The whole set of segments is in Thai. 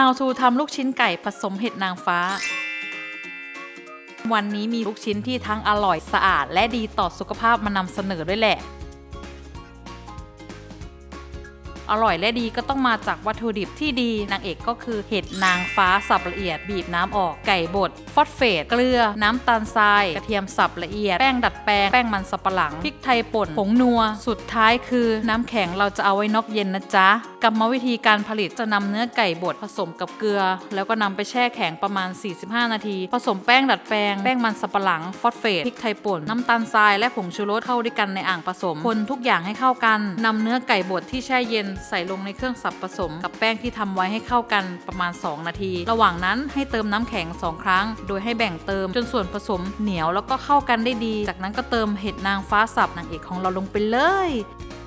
How to ทำลูกชิ้นไก่ผสมเห็ดนางฟ้า วันนี้มีลูกชิ้นที่ทั้งอร่อยสะอาดและดีต่อสุขภาพมานำเสนอด้วยแหละ อร่อยและดีก็ต้องมาจากวัตถุดิบที่ดีนางเอกก็คือเห็ดนางฟ้าสับละเอียด บีบน้ำออกไก่บดฟอสเฟต เกลือ น้ำตาลทราย กระเทียมสับละเอียด แป้งดัดแปลง แป้งมันสับปะหลังพริกไทยป่นผงนัว สุดท้ายคือน้ำแข็งเราจะเอาไว้นอกเย็นนะจ๊ะ รรมวิธีการผลิตจะนำเนื้อไก่บดผสมกับเกลือ แล้วก็นำไปแช่แข็งประมาณ 45 นาที ผสมแป้งดัดแปลงแป้งมันสับปะหลังฟอสเฟตพริกไทยป่นน้ำตาลทรายและผงชูรสเข้าด้วยกันในอ่างผสม คนทุกอย่างให้เข้ากันนำเนื้อไก่บดที่แช่เย็นใส่ลงในเครื่องสับผสม กับแป้งที่ทำไว้ให้เข้ากันประมาณ 2 นาที ระหว่างนั้นให้เติมน้ำแข็ง 2 ครั้ง โดยให้แบ่งเติมจนส่วนผสมเหนียวแล้วก็เข้ากันได้ดี จากนั้นก็เติมเห็ดนางฟ้าสับนางเอกของเราลงไปเลย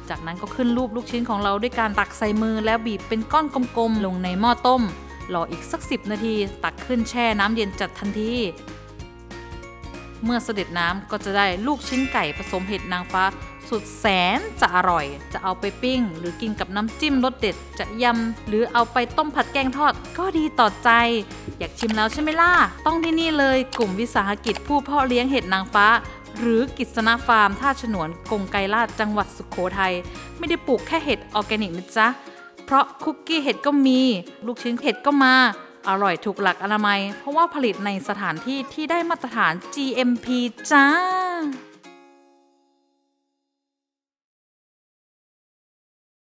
จากนั้นก็ขึ้นรูปลูกชิ้นของเราด้วยการตักใส่มือแล้วบีบเป็นก้อนกลมๆ ลงในหม้อต้ม รออีกสัก 10 นาที ตักขึ้นแช่น้ำเย็นจัดทันที เมื่อเสด็จน้ำก็จะได้ลูกชิ้นไก่ผสมเห็ดนางฟ้า สุดแสนจะอร่อย จะเอาไปปิ้ง หรือกินกับน้ำจิ้มรสเด็ด จะยำหรือเอาไปต้มผัดแกงทอด ก็ดีต่อใจ อยากชิมแล้วใช่ไหมล่ะ ต้องที่นี่เลยกลุ่มวิสาหกิจผู้เพาะเลี้ยงเห็ดนางฟ้า หรือกิษณาฟาร์มท่าฉนวนกงไกรลาดจังหวัดสุขโขทัยไม่ได้ปลูกแค่เห็ดออร์แกนิกนะจ๊ะ เพราะคุกกี้เห็ดก็มี ลูกชิ้นเห็ดก็มา อร่อยถูกหลักอนามัย เพราะว่าผลิตในสถานที่ที่ได้มาตรฐาน GMP จ้า